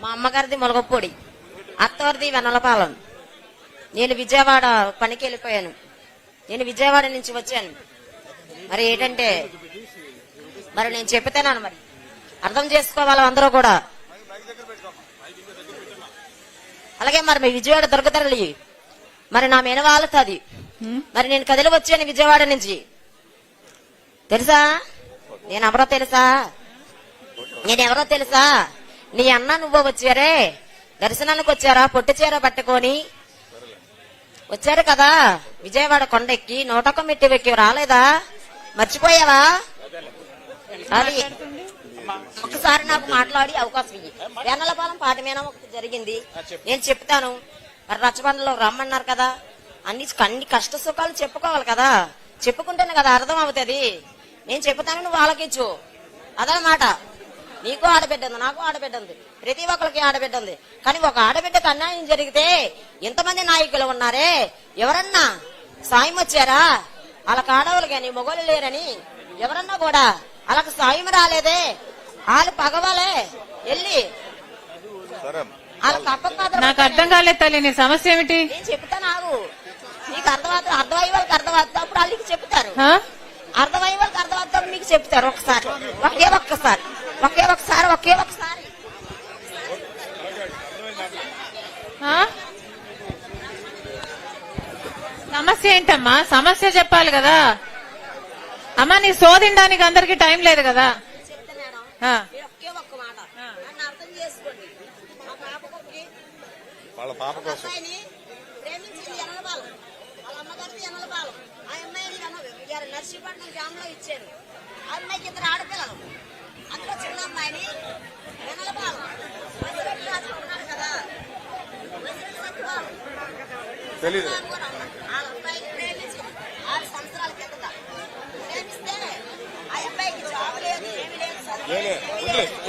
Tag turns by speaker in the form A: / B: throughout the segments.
A: మా అమ్మగారిది మొలగపొడి అత్తవారిది వెన్నలపాలెం నేను విజయవాడ పనికి వెళ్ళిపోయాను. నేను విజయవాడ నుంచి వచ్చాను. మరి ఏంటంటే మరి నేను చెప్తాను మరి. అర్థం చేసుకోవాలి అందరూ కూడా. అలాగే మరి మీ విజయవాడ దొరకతరలి మరి నా మెనవాళ్ళది మరి నేను కదిలి వచ్చాను విజయవాడ నుంచి. తెలుసా? నేను ఎవరో తెలుసా? నేను ఎవరో తెలుసా? నీ అన్న నువ్వు వచ్చారే? దర్శనానికి వచ్చారా? పొట్టి చీర పట్టుకొని? వచ్చారు కదా? విజయవాడ కొండెక్కి నూటొక్క మెట్టి ఎక్కి రాలేదా? మర్చిపోయావా? అది. ఒకసారి నాకు మాట్లాడి అవకాశం ఇయ్యి. వేనలపాలెం పాట మీద ఒకటి జరిగింది. నేను చెప్తాను. మరి రచ్చబండలో రమ్మన్నారు కదా. అన్ని అన్ని కష్ట సుఖాలు చెప్పుకోవాలి కదా. చెప్పుకుంటేనే కదా అర్థం అవుతుంది. నేను చెప్తాను నువ్వు ఆలకించు. అదనమాట. ఆడబిడ్డ ఉంది నాకు ఆడబిడ్డ ఉంది ప్రతి ఒక్కరికి ఆడబిడ్డ ఉంది కానీ ఒక ఆడబిడ్డకు అన్యాయం జరిగితే ఎంతమంది నాయకులు ఉన్నారే? ఎవరన్నా సాయం వచ్చారా? వాళ్ళకి ఆడవాళ్ళు కానీ మొగోళ్ళు లేరని ఎవరన్నా కూడా వాళ్ళకి సాయం రాలేదే? వాళ్ళు పగవాలే. వెళ్ళి.
B: నాకు అర్థం కాలేదు తల్లి నీ సమస్య ఏమిటి?
A: నేను చెప్తా నాకు నీకు అర్థమవుతుంది అర్థమయ్యే వాళ్ళకి అర్థమవుతుంది అప్పుడు వాళ్ళకి చెప్తారు.
B: ఆ?
A: అర్థమయ్యే వాళ్ళకి అర్థమవుతుంది మీకు చెప్తారు ఒకసారి. ఒకే ఒక్కసారి. ఒకే ఒకసారి ఒకే ఒకసారి?
B: సమస్య ఏంటమ్మా? సమస్య చెప్పాలి కదా. అమ్మా నీ శోధించడానికి అందరికి టైం లేదు కదా.
C: వాళ్ళ పాప కోసం.
A: నర్సీపట్నం గ్రామం లో ఇచ్చారు. ఆ అమ్మాయికి ఇద్దరు ఆడపిల్లలు. లేదు.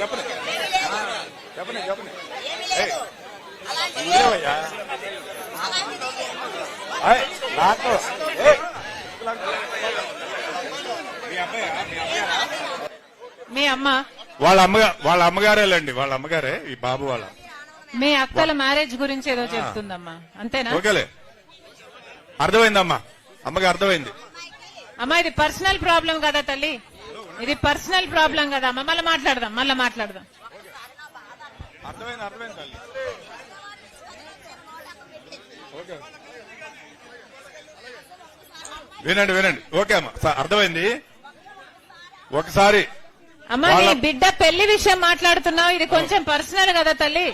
C: చెప్పండి. చెప్పండి చెప్పండి. నాకు. మీ
B: అమ్మ?
C: వాళ్ళ అమ్మగా వాళ్ళ అమ్మగారేలండి వాళ్ళ అమ్మగారే ఈ బాబు వాళ్ళ.
B: మీ అక్కల మ్యారేజ్ గురించి ఏదో చెప్తుందమ్మా. అంతేనా?
C: ఓకేలే. అర్థమైందమ్మా. అమ్మకి అర్థమైంది.
B: అమ్మా ఇది పర్సనల్ ప్రాబ్లం కదా తల్లి? ఇది పర్సనల్ ప్రాబ్లం కదా అమ్మ. మళ్ళీ మాట్లాడదాం మళ్ళీ మాట్లాడదాం.
C: అర్థమైంది అర్థమైంది తల్లి. వినండి వినండి. ఓకే అమ్మా. అర్థమైంది? ఒకసారి
B: అమ్మా నీ బిడ్డ పెళ్ళి విషయం మాట్లాడుతున్నావు. ఇది కొంచెం పర్సనల్ కదా తల్లి.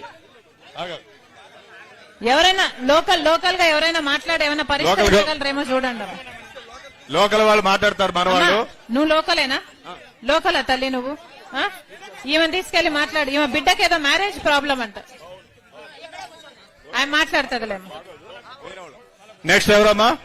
B: ఎవరైనా లోకల్ లోకల్గా ఎవరైనా మాట్లాడి ఏమైనా పరిష్కరించగలరేమో చూడండి.
C: లోకల్ వాళ్ళు మాట్లాడతారు మన వాళ్ళు.
B: నువ్వు లోకలేనా? లోకలా తల్లి నువ్వు? ఆ? ఈమెను తీసుకెళ్ళి మాట్లాడు. ఈమె బిడ్డకి ఏదో మ్యారేజ్ ప్రాబ్లం అంట. ఆయన మాట్లాడుతుందిలేమ్మా.
C: నెక్స్ట్ ఎవరమ్మా?